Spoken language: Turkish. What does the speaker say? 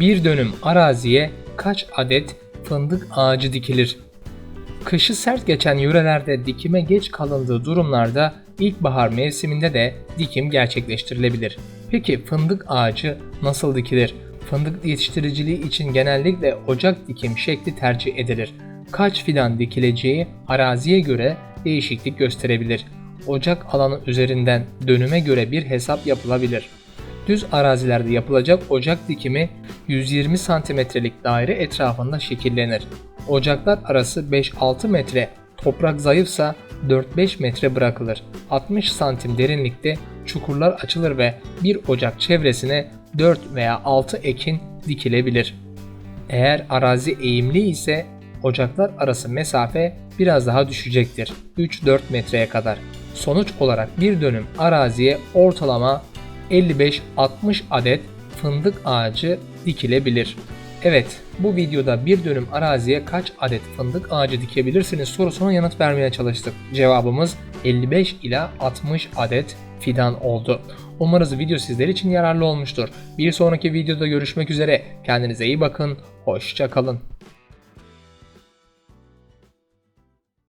Bir dönüm araziye kaç adet fındık ağacı dikilir? Kışı sert geçen yörelerde dikime geç kalındığı durumlarda ilkbahar mevsiminde de dikim gerçekleştirilebilir. Peki fındık ağacı nasıl dikilir? Fındık yetiştiriciliği için genellikle ocak dikim şekli tercih edilir. Kaç fidan dikileceği araziye göre değişiklik gösterebilir. Ocak alanı üzerinden dönüme göre bir hesap yapılabilir. Düz arazilerde yapılacak ocak dikimi 120 santimetrelik daire etrafında şekillenir. Ocaklar arası 5-6 metre, toprak zayıfsa 4-5 metre bırakılır. 60 santim derinlikte çukurlar açılır ve bir ocak çevresine 4 veya 6 ekin dikilebilir. Eğer arazi eğimli ise ocaklar arası mesafe biraz daha düşecektir. 3-4 metreye kadar. Sonuç olarak bir dönüm araziye ortalama 55-60 adet fındık ağacı dikilebilir. Evet, bu videoda bir dönüm araziye kaç adet fındık ağacı dikebilirsiniz sorusuna yanıt vermeye çalıştık. Cevabımız 55 ila 60 adet fidan oldu. Umarız video sizler için yararlı olmuştur. Bir sonraki videoda görüşmek üzere. Kendinize iyi bakın. Hoşça kalın.